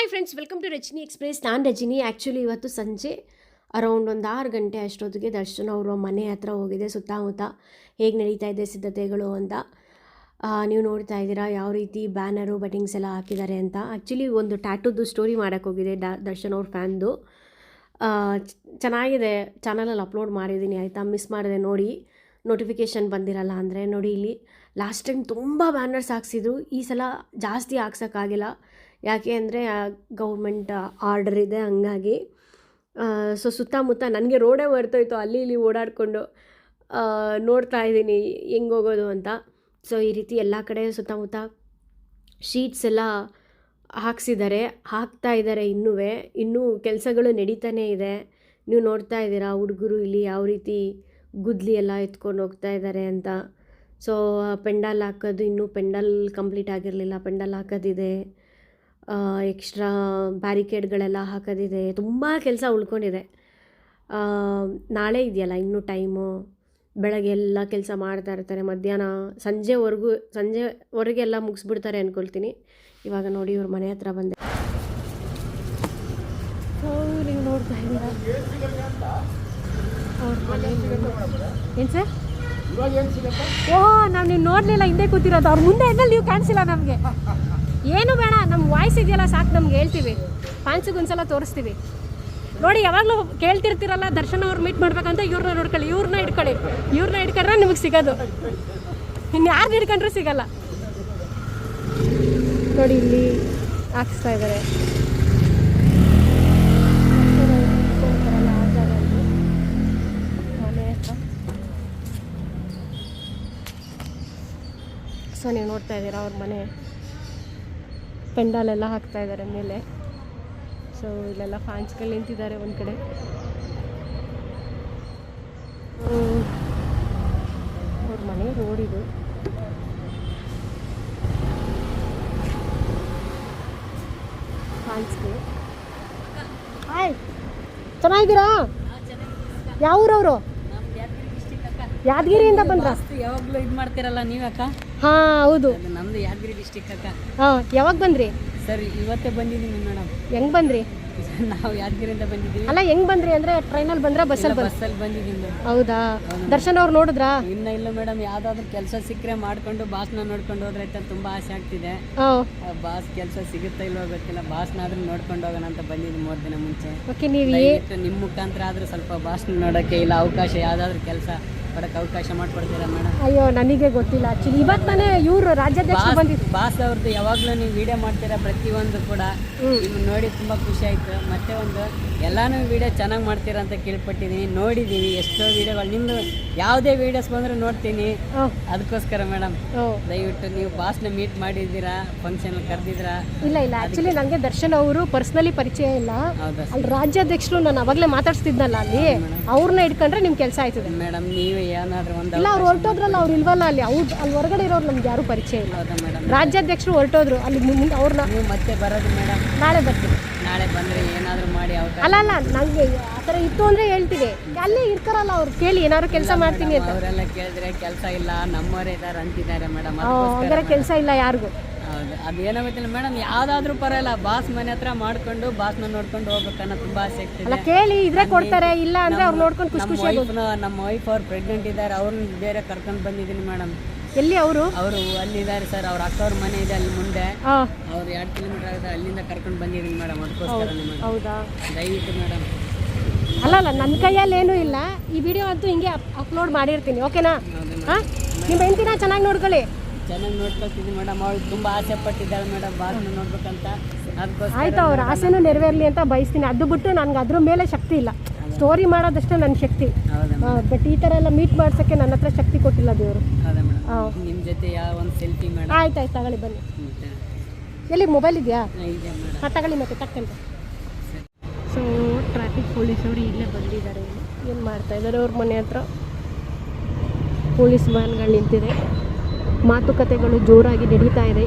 Hi friends welcome to Rajani express ನಾನು Rajani. Actually ಇವತ್ತು ಸಂಜೆ ಅರೌಂಡ್ ಒಂದು ಆರು ಗಂಟೆ ಅಷ್ಟೊತ್ತಿಗೆ ದರ್ಶನ ಅವರು ಮನೆ ಹತ್ರ ಹೋಗಿದೆ, ಸುತ್ತಮುತ್ತ. ಹೇಗೆ ನಡೀತಾ ಇದೆ ಸಿದ್ಧತೆಗಳು ಅಂತ ನೀವು ನೋಡ್ತಾ ಇದ್ದೀರಾ, ಯಾವ ರೀತಿ ಬ್ಯಾನರು ಬಟಿಂಗ್ಸ್ ಎಲ್ಲ ಹಾಕಿದ್ದಾರೆ ಅಂತ. ಆ್ಯಕ್ಚುಲಿ ಒಂದು ಟ್ಯಾಟೂದು ಸ್ಟೋರಿ ಮಾಡೋಕ್ಕೆ ಹೋಗಿದೆ ಡ ದರ್ಶನ್ ಅವ್ರ ಫ್ಯಾನ್ದು. ಚೆನ್ನಾಗಿದೆ. ಚಾನಲಲ್ಲಿ ಅಪ್ಲೋಡ್ ಮಾಡಿದ್ದೀನಿ, ಆಯಿತಾ? ಮಿಸ್ ಮಾಡಿದೆ ನೋಡಿ. ನೋಟಿಫಿಕೇಷನ್ ಬಂದಿರಲ್ಲ ಅಂದರೆ ನೋಡಿ ಇಲ್ಲಿ. ಲಾಸ್ಟ್ ಟೈಮ್ ತುಂಬ ಬ್ಯಾನರ್ಸ್ ಹಾಕ್ಸಿದ್ರು. ಈ ಸಲ ಜಾಸ್ತಿ ಹಾಕ್ಸೋಕ್ಕಾಗಿಲ್ಲ ಯಾಕೆ ಅಂದರೆ ಗೌರ್ಮೆಂಟ್ ಆರ್ಡರ್ ಇದೆ ಹಂಗಾಗಿ. ಸೊ ಸುತ್ತಮುತ್ತ ನನಗೆ ರೋಡೇ ಮರ್ತೋಯ್ತು ಅಲ್ಲಿ ಇಲ್ಲಿ ಓಡಾಡಿಕೊಂಡು ನೋಡ್ತಾ ಇದ್ದೀನಿ ಹೆಂಗೆ ಹೋಗೋದು ಅಂತ. ಸೊ ಈ ರೀತಿ ಎಲ್ಲ ಕಡೆ ಸುತ್ತಮುತ್ತ ಶೀಟ್ಸ್ ಎಲ್ಲ ಹಾಕ್ಸಿದ್ದಾರೆ, ಹಾಕ್ತಾ ಇದ್ದಾರೆ ಇನ್ನೂ ಇನ್ನೂ ಕೆಲಸಗಳು ನಡೀತಾನೇ ಇದೆ. ನೀವು ನೋಡ್ತಾ ಇದ್ದೀರಾ, ಹುಡುಗರು ಇಲ್ಲಿ ಯಾವ ರೀತಿ ಗುದ್ಲಿ ಎಲ್ಲ ಎತ್ಕೊಂಡು ಹೋಗ್ತಾ ಇದ್ದಾರೆ ಅಂತ. ಸೊ ಪೆಂಡಲ್ ಹಾಕೋದು ಇನ್ನೂ ಪೆಂಡಲ್ ಕಂಪ್ಲೀಟ್ ಆಗಿರಲಿಲ್ಲ, ಪೆಂಡಲ್ ಹಾಕೋದಿದೆ. ಎಕ್ಸ್ಟ್ರಾ ಬ್ಯಾರಿಕೇಡ್ಗಳೆಲ್ಲ ಹಾಕೋದಿದೆ. ತುಂಬ ಕೆಲಸ ಉಳ್ಕೊಂಡಿದೆ. ಆ, ನಾಳೆ ಇದೆಯಲ್ಲ ಇನ್ನೂ ಟೈಮು ಬೆಳಗ್ಗೆ ಎಲ್ಲ ಕೆಲಸ ಮಾಡ್ತಾ ಇರ್ತಾರೆ. ಮಧ್ಯಾಹ್ನ ಸಂಜೆವರೆಗೂ ಸಂಜೆವರೆಗೆಲ್ಲ ಮುಗಿಸ್ಬಿಡ್ತಾರೆ ಅಂದ್ಕೊಳ್ತೀನಿ ಇವಾಗ ನೋಡಿ ಇವ್ರ ಮನೆ ಹತ್ರ ಬಂದೆ. ನೀವು ನೋಡ್ತಾ ಏನು ಸರ್? ಓಹ್ ನಾವು ನೀವು ನೋಡಲಿಲ್ಲ ಹಿಂದೆ ಕೂತಿರೋದು. ಅವ್ರ ಮುಂದೆ ಇದ್ದಲ್ಲಿ ನೀವು ಕಾಣಿಸಿಲ್ಲ ನಮಗೆ. ಏನು ಬೇಡ ವಾಯ್ಸ್ ಇದೆಯಲ್ಲ ಸಾಕು, ನಮ್ಗೆ ಹೇಳ್ತೀವಿ. ಫ್ಯಾನ್ಸಿಗೆ ಒಂದ್ಸಲ ತೋರಿಸ್ತೀವಿ. ನೋಡಿ, ಯಾವಾಗಲೂ ಕೇಳ್ತಿರ್ತೀರಲ್ಲ, ದರ್ಶನ ಅವ್ರು ಮೀಟ್ ಮಾಡ್ಬೇಕಂತ ಇವ್ರನ್ನ ನೋಡ್ಕೊಳ್ಳಿ ಇವ್ರನ್ನ ಇಟ್ಕೊಳ್ಳಿ ಇವ್ರನ್ನ ಇಟ್ಕೊಂಡ್ರೆ ನಿಮಗೆ ಸಿಗೋದು. ಇನ್ನು ಯಾರು ಹಿಡ್ಕೊಂಡ್ರೂ ಸಿಗಲ್ಲ. ನೋಡಿ, ಇಲ್ಲಿ ಹಾಕಿಸ್ತಾ ಇದ್ದಾರೆ ಸೊ, ನೀವು ನೋಡ್ತಾ ಇದ್ದೀರಾ ಅವ್ರ ಮನೆ. ಪೆಂಡಾಲೆಲ್ಲ ಹಾಕ್ತಾ ಇದ್ದಾರೆ ಮೇಲೆ. ಸೊ ಇಲ್ಲೆಲ್ಲ ಫ್ಯಾನ್ಸ್ಗಳು ನಿಂತಿದ್ದಾರೆ ಒಂದು ಕಡೆ. ಅವ್ರ ಮನೆ ರೋಡ್ ಇದು. ಫ್ಯಾನ್ಸ್ಗೆ ಹಾಯ್ ಚೆನ್ನಾಗಿದ್ದೀರಾ? ಯಾವ ಊರವರು ಯಾದಗಿರಿಯಿಂದ ಬಂದ್ರ? ಯಾವಾಗ್ಲೂ ಇದು ಮಾಡ್ತೀರಲ್ಲ ನೀವ್ ಅಕ್ಕ ಹಾ ಹೌದು. ನಮ್ದು ಯಾದಗಿರಿ ಡಿಸ್ಟಿಕ್ ಅಕ್ಕ. ಹಾ ಯಾವಾಗ ಬಂದ್ರಿ? ಸರಿ ಇವತ್ತೇ ಬಂದಿದ್ದೀನಿ ಮೇಡಮ್ ಹೆಂಗ್ ಬಂದ್ರಿ? ನಾವು ಯಾದಗಿರಿಯಿಂದ ಬಂದಿದ್ದೀವಿ. ಅಲ್ಲ ಹೆಂಗ್ ಬಂದ್ರಿ ಅಂದ್ರೆ ಟ್ರೈನಲ್ಲಿ ಬಂದ್ರ ಬಸ್ಸಲ್ಲಿ ಬಸ್ಸಲ್ಲಿ ಬಂದಿದ್ದೀನಿ ಹೌದಾ? ದರ್ಶನ್ ಅವ್ರು ನೋಡಿದ್ರಾ? ಇನ್ನ ಇಲ್ಲ ಮೇಡಮ್ ಯಾವ್ದಾದ್ರು ಕೆಲಸ ಸಿಕ್ಕರೆ ಮಾಡ್ಕೊಂಡು ಬಾಸ್ನ ನೋಡ್ಕೊಂಡು ಹೋದ್ರೆ ಅಂತ ತುಂಬಾ ಆಸೆ ಆಗ್ತಿದೆ. ಬಾಸ್ ಕೆಲಸ ಸಿಗುತ್ತಾ ಇಲ್ವೋ ಗೊತ್ತಿಲ್ಲ ಬಾಸ್ನ ಆದ್ರೂ ನೋಡ್ಕೊಂಡು ಹೋಗೋಣ ಅಂತ ಬಂದಿದ್ದೀನಿ ಮೂರ್ ದಿನ ಮುಂಚೆ. ಓಕೆ ನೀವು ನಿಮ್ಮ ಮುಖಾಂತರ ಆದ್ರೂ ಸ್ವಲ್ಪ ಬಾಸ್ನ ನೋಡಕ್ಕೆ ಇಲ್ಲ ಅವಕಾಶ ಯಾವ್ದಾದ್ರು ಕೆಲಸ ಅವಕಾಶ ಮಾಡ್ಕೊಡ್ತೀರಾ ಮೇಡಮ್? ಅಯ್ಯೋ ನನಗೆ ಗೊತ್ತಿಲ್ಲ. ಆಕ್ಚುಲಿ ಇವತ್ತು ತಾನೇ ಇವರು ರಾಜ್ಯಾಧ್ಯಕ್ಷರು ಬಂದಿದ್ದು ಬಾಸ್ ಅವ್ರದ್ದು ಯಾವಾಗಲೂ ನೀವು ವಿಡಿಯೋ ಮಾಡ್ತೀರಾ ಪ್ರತಿಯೊಂದು ಕೂಡ. ನಿಮ್ಮನ್ನ ನೋಡಿ ತುಂಬ ಖುಷಿ ಆಯಿತು. ಮತ್ತೆ ಒಂದು ಎಲ್ಲಾನು ವಿಡಿಯೋ ಚೆನ್ನಾಗಿ ಮಾಡ್ತೀರಾ ಅಂತ ಕೇಳ್ಪಟ್ಟಿದ್ದೀನಿ ನೋಡಿದ್ದೀವಿ ಎಷ್ಟೋ ವಿಡಿಯೋಗಳು ನಿಮ್ಮದು ಯಾವುದೇ ವಿಡಿಯೋಸ್ ಬಂದ್ರೆ ನೋಡ್ತೀನಿ. ಅದಕ್ಕೋಸ್ಕರ ಮೇಡಮ್ ದಯವಿಟ್ಟು ನೀವು ಬಾಸ್ನ ಮೀಟ್ ಮಾಡಿದ್ದೀರಾ? ಫಂಕ್ಷನ್ ಕರೆದಿದ್ದೀರಾ? ಇಲ್ಲ ಇಲ್ಲ. ಆಕ್ಚುಲಿ ನನಗೆ ದರ್ಶನ್ ಅವರು ಪರ್ಸನಲಿ ಪರಿಚಯ ಇಲ್ಲ. ಅಲ್ಲಿ ರಾಜ್ಯಾಧ್ಯಕ್ಷರು ನಾನು ಅವಾಗಲೇ ಮಾತಾಡ್ಸ್ತಿದ್ನಲ್ಲ ಅಲ್ಲಿ. ಅವ್ರನ್ನ ಇಟ್ಕೊಂಡ್ರೆ ನಿಮ್ ಕೆಲಸ ಆಯ್ತದೆ. ಮೇಡಮ್ ನೀವು ಏನಾದರೂ ಒಂದು ಇಲ್ಲ ಅವ್ರು ಹೊರಟೋದ್ರಲ್ಲ ಅವ್ರು ಇಲ್ವಲ್ಲ ಅಲ್ಲಿ. ಅವ್ರು ಅಲ್ಲಿ ಹೊರಗಡೆ ಇರೋರು ನಮ್ಗೆ ಯಾರು ಪರಿಚಯ ಇಲ್ಲ. ಮೇಡಮ್ ರಾಜ್ಯಾಧ್ಯಕ್ಷರು ಹೊರಟೋದ್ರು. ಅಲ್ಲಿ ಅವ್ರನ್ನ ನೀವು ಮತ್ತೆ ಬರೋದು ಮೇಡಮ್ ನಾಳೆ ಬರ್ತೀವಿ ನಾಳೆ ಬಂದರೆ ಏನಾದರೂ ಮಾಡಿ ಅಲ್ಲ ಅಲ್ಲ ನಂಗೆ ಆ ಥರ ಇತ್ತು ಅಂದ್ರೆ ಹೇಳ್ತೀವಿ ಅಲ್ಲೇ ಇರ್ತಾರಲ್ಲ ಅವ್ರು ಕೇಳಿ ಏನಾದ್ರು ಕೆಲಸ ಮಾಡ್ತೀನಿ ಅಂತ. ಅವರೆಲ್ಲ ಕೇಳಿದ್ರೆ ಕೆಲಸ ಇಲ್ಲ ನಮ್ಮವರೇ ಇದ್ದಾರೆ ಅಂತಿದ್ದಾರೆ ಮೇಡಮ್ ಹಂಗಾರೆ ಕೆಲಸ ಇಲ್ಲ ಯಾರಿಗೂ. ಹೌದು ಅದೇನೋ ಗೊತ್ತಿಲ್ಲ ಮೇಡಮ್ ಯಾವ್ದಾದ್ರೂ ಪರವಾಗಿಲ್ಲ ಬಾಸ್ ಮನೆ ಹತ್ರ ಮಾಡ್ಕೊಂಡು ಬಾಸ್ನ ನೋಡ್ಕೊಂಡು ಹೋಗ್ಬೇಕನ್ನೋ ತುಂಬಾ ಆಸೆ ಅಲ್ಲ ಆಗ್ತಿದೆ ಕೇಳಿ ಇದ್ರೆ ಕೊಡ್ತಾರೆ ಇಲ್ಲ ಅಂದ್ರೆ ಅವ್ರು ನೋಡ್ಕೊಂಡು ಖುಷಿ ನಮ್ಮ ಖುಷಿಯಾಗಿ ವೈಫ್ನ ನಮ್ಮ ವೈಫ್ ಅವ್ರು ಪ್ರೆಗ್ನೆಂಟ್ ಇದ್ದಾರೆ ಅವ್ರನ್ನ ಬೇರೆ ಕರ್ಕೊಂಡು ಬಂದಿದ್ದೀನಿ ಮೇಡಮ್. ಎಲ್ಲಿ ಅವರು? ಅವರು ಅಲ್ಲಿದ್ದಾರೆ ಸರ್ ಅವ್ರ ಅಕ್ಕವ್ರ ಮನೆ ಇದೆ ಅಲ್ಲಿ ಮುಂದೆ. ಅವ್ರು ಎರಡು ಕಿಲೋಮೀಟರ್ ಆಗುತ್ತೆ ಅಲ್ಲಿಂದ ಕರ್ಕೊಂಡು ಬಂದಿದ್ದೀನಿ ಮೇಡಮ್ ಅದಕ್ಕೋಸ್ಕರ ಮೇಡಮ್ ಹೌದಾ? ದಯವಿಟ್ಟು ಮೇಡಮ್ ಅಲ್ಲ ಅಲ್ಲ ನನ್ನ ಕೈಯಲ್ಲಿ ಏನೂ ಇಲ್ಲ. ಈ ವಿಡಿಯೋ ಅಂತೂ ಹಿಂಗೆ ಅಪ್ಲೋಡ್ ಮಾಡಿರ್ತೀನಿ ಓಕೆನಾ ಹಾಂ ನಿಮ್ಮ ಹೆಂಡತಿನ ಚೆನ್ನಾಗಿ ನೋಡ್ಕೊಳ್ಳಿ. ಚೆನ್ನಾಗಿ ನೋಡ್ಕೊಳ್ತಿದ್ದೀನಿ ಮೇಡಮ್ ಅವಳು ತುಂಬ ಆಸೆ ಪಟ್ಟಿದ್ದಾಳೆ ಮೇಡಮ್ ಬಾಗಿಲು ನೋಡ್ಬೇಕಂತ. ಅದಕ್ಕೋಸ್ಕರ ಆಯ್ತು ಅವ್ರ ಆಸೆನೂ ನೆರವೇರಲಿ ಅಂತ ಬಯಸ್ತೀನಿ. ಅದು ಬಿಟ್ಟು ನನಗೆ ಅದ್ರ ಮೇಲೆ ಶಕ್ತಿ ಇಲ್ಲ. ಸ್ಟೋರಿ ಮಾಡೋದಷ್ಟೇ ನನ್ನ ಶಕ್ತಿ. ಬಟ್ ಈ ಥರ ಎಲ್ಲ ಮೀಟ್ ಮಾಡ್ಸೋಕ್ಕೆ ನನ್ನ ಹತ್ರ ಶಕ್ತಿ ಕೊಟ್ಟಿಲ್ಲ ದೇವರು. ನಿಮ್ಮ ಜೊತೆ ಯಾವ ಒಂದು ಸೆಲ್ಫಿ ಮೇಡಮ್ ಆಯ್ತು ಆಯ್ತು ತಗೊಳ್ಳಿ ಬನ್ನಿ. ಎಲ್ಲಿ ಮೊಬೈಲ್ ಇದೆಯಾ? ಹಾ ತಗೊಳ್ಳಿ ಮತ್ತೆ ತಕ್ಕಂತ. ಸೊ ಟ್ರಾಫಿಕ್ ಪೊಲೀಸವರು ಇಲ್ಲೇ ಬಂದಿದ್ದಾರೆ ಏನು ಮಾಡ್ತಾ ಇದ್ದಾರೆ ಅವ್ರ ಮನೆ ಹತ್ರ? ಪೊಲೀಸ್ ವ್ಯಾನ್ಗಳು ನಿಂತಿದೆ. ಮಾತುಕತೆಗಳು ಜೋರಾಗಿ ನಡೀತಾ ಇದೆ.